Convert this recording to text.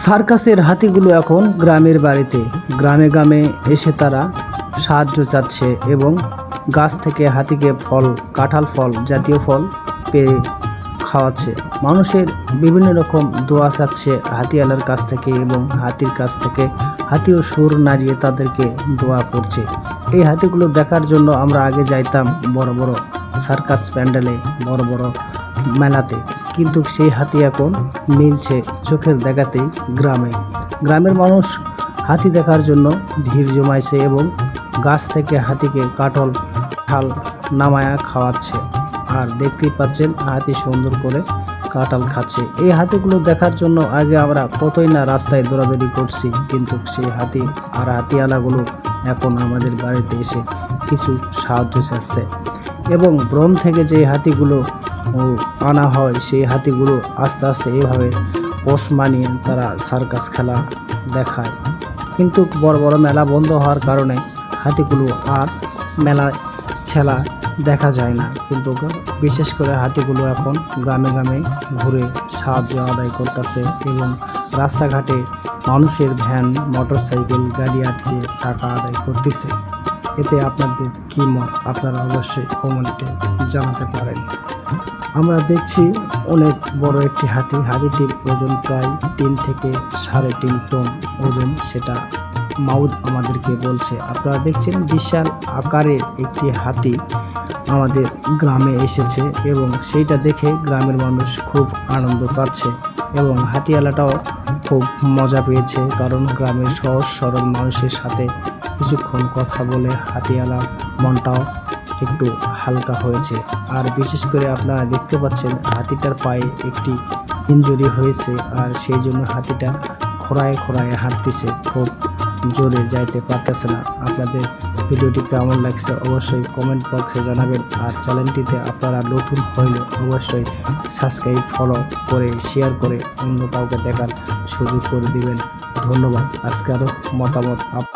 সার্কাসের হাতিগুলো এখন গ্রামের বাড়িতে। গ্রামে গ্রামে এসে তারা সাহায্য চাচ্ছে এবং গাছ থেকে হাতিকে ফল, কাঁঠাল ফল জাতীয় ফল পেয়ে খাওয়াচ্ছে। মানুষের বিভিন্ন রকম দোয়া চাচ্ছে হাতিওয়ালার কাছ থেকে এবং হাতির কাছ থেকে। হাতিও সুর নাড়িয়ে তাদেরকে দোয়া করছে। এই হাতিগুলো দেখার জন্য আমরা আগে যাইতাম বড় বড় সার্কাস প্যান্ডেলে, বড় বড় মেলাতে। কিন্তু সেই হাতি এখন মিলছে চোখের দেখাতেই গ্রামে। গ্রামের মানুষ হাতি দেখার জন্য ভিড় জমাইছে এবং গাছ থেকে হাতিকে কাঠল, ঠাল নামায়া খাওয়াচ্ছে। আর দেখতেই পাচ্ছেন, হাতি সুন্দর করে কাঁঠাল খাচ্ছে। এই হাতিগুলো দেখার জন্য আগে আমরা কতই না রাস্তায় দৌড়াদৌড়ি করছি, কিন্তু সেই হাতি আর হাতিওয়ালাগুলো এখন আমাদের বাড়িতে এসে কিছু সাহায্য চাচ্ছে। এবং ব্রণ থেকে যে হাতিগুলো আনা হয়, সেই হাতিগুলো আস্তে আস্তে এইভাবে পোষ মানিয়ে তারা সার্কাস খেলা দেখায়। কিন্তু বড় বড় মেলা বন্ধ হওয়ার কারণে হাতিগুলো আর মেলা খেলা দেখা যায় না। কিন্তু বিশেষ করে হাতিগুলো এখন গ্রামে গ্রামে ঘুরে সাহায্য আদায় করতেছে এবং রাস্তাঘাটে মানুষের ভ্যান, মোটরসাইকেল, গাড়ি আটকে টাকা আদায় করতেছে। এতে আপনাদের কী মত? আপনারা অবশ্যই কমেন্টে জানাতে পারেন। আমরা দেখছি অনেক বড় একটি হাতি। হাতিটির ওজন প্রায় তিন থেকে সাড়ে তিন টন ওজন সেটা মাউদ আমাদেরকে বলছে। আপনারা দেখছেন বিশাল আকারের একটি হাতি আমাদের গ্রামে এসেছে এবং সেইটা দেখে গ্রামের মানুষ খুব আনন্দ পাচ্ছে এবং হাতিওয়ালাটাও খুব মজা পেয়েছে কারণ গ্রামের সহজ সরল মানুষের সাথে কিছুক্ষণ কথা বলে হাতিওয়ালা মনটাও একটু হালকা হয়েছে। আর বিশেষ করে আপনারা দেখতে পাচ্ছেন, হাতিটার পায়ে একটি ইনজুরি হয়েছে আর সেই জন্য হাতিটা খোড়ায় খোড়ায় হাঁটতেছে। খুব জোরে যাইতে পারতেছে না। আপনাদের ভিডিওটি কেমন লাগছে অবশ্যই কমেন্ট বক্সে জানাবেন। আর চ্যানেলটিতে আপনারা নতুন হইলে অবশ্যই সাবস্ক্রাইব ফলো করে শেয়ার করে অন্য কাউকে দেখার সুযোগ করে দিবেন। ধন্যবাদ। আজকে আরও মতামত আপ